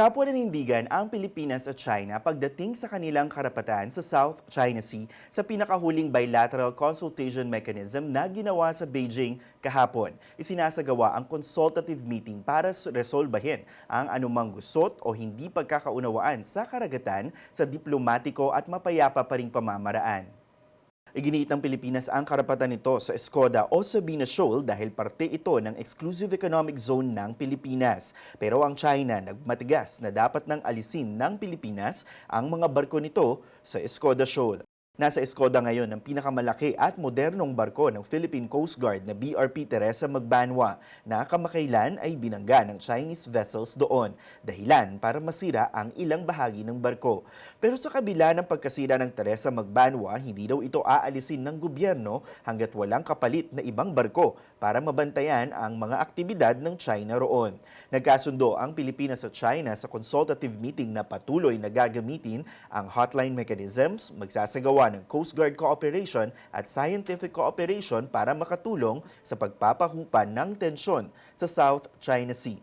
Kapwa nanindigan ang Pilipinas at China pagdating sa kanilang karapatan sa South China Sea sa pinakahuling bilateral consultation mechanism na ginawa sa Beijing kahapon. Isinasagawa ang consultative meeting para resolbahin ang anumang gusot o hindi pagkakaunawaan sa karagatan sa diplomatiko at mapayapa pa ring pamamaraan. Iginiit ng Pilipinas ang karapatan nito sa Escoda o Sabina Shoal dahil parte ito ng exclusive economic zone ng Pilipinas. Pero ang China nagmatigas na dapat nang alisin ng Pilipinas ang mga barko nito sa Escoda Shoal. Nasa Escoda ngayon ang pinakamalaki at modernong barko ng Philippine Coast Guard na BRP Teresa Magbanwa na kamakailan ay binangga ng Chinese vessels doon, dahilan para masira ang ilang bahagi ng barko. Pero sa kabila ng pagkasira ng Teresa Magbanwa, hindi daw ito aalisin ng gobyerno hanggat walang kapalit na ibang barko para mabantayan ang mga aktibidad ng China roon. Nagkasundo ang Pilipinas at China sa consultative meeting na patuloy na gagamitin ang hotline mechanisms, magsasagawa ng Coast Guard cooperation at scientific cooperation para makatulong sa pagpapahupa ng tensyon sa South China Sea.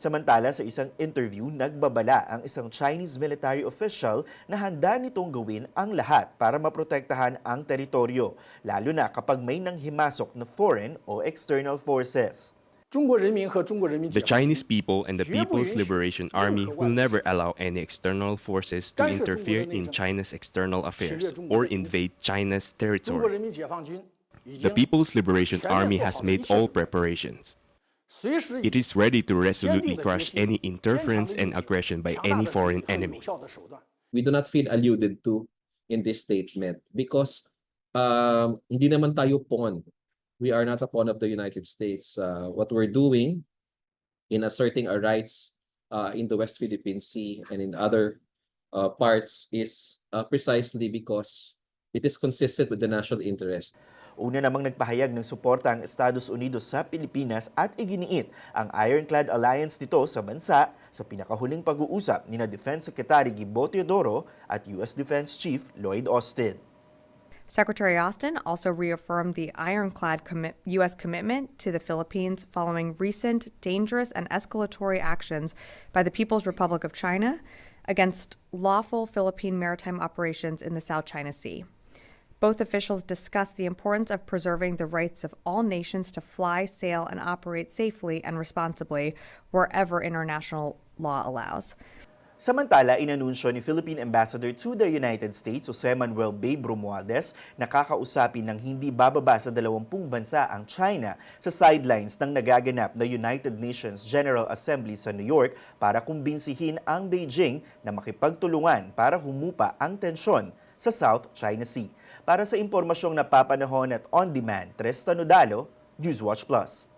Samantala, sa isang interview, nagbabala ang isang Chinese military official na handa nitong gawin ang lahat para maprotektahan ang teritoryo, lalo na kapag may nanghimasok na foreign o external forces. The Chinese people and the People's Liberation Army will never allow any external forces to interfere in China's external affairs or invade China's territory. The People's Liberation Army has made all preparations. It is ready to resolutely crush any interference and aggression by any foreign enemy. We do not feel alluded to in this statement because um, hindi naman tayo pawn We are not a pawn of the United States. Uh, what we're doing in asserting our rights uh, in the West Philippine Sea and in other uh, parts is uh, precisely because it is consistent with the national interest. Una namang nagpahayag ng suporta ang Estados Unidos sa Pilipinas at iginiit ang Ironclad Alliance nito sa bansa sa pinakahuling pag-uusap ni na Defense Secretary Gibo Teodoro at US Defense Chief Lloyd Austin. Secretary Austin also reaffirmed the ironclad U.S. commitment to the Philippines following recent dangerous and escalatory actions by the People's Republic of China against lawful Philippine maritime operations in the South China Sea. Both officials discussed the importance of preserving the rights of all nations to fly, sail, and operate safely and responsibly wherever international law allows. Samantala, inanunsyo ni Philippine Ambassador to the United States, Jose Manuel Bay Romualdez, na kakausapin ng hindi bababa sa 20 bansa ang China sa sidelines ng nagaganap na United Nations General Assembly sa New York para kumbinsihin ang Beijing na makipagtulungan para humupa ang tensyon sa South China Sea. Para sa impormasyong napapanahon at on-demand, Tres Tanodalo, Newswatch Plus.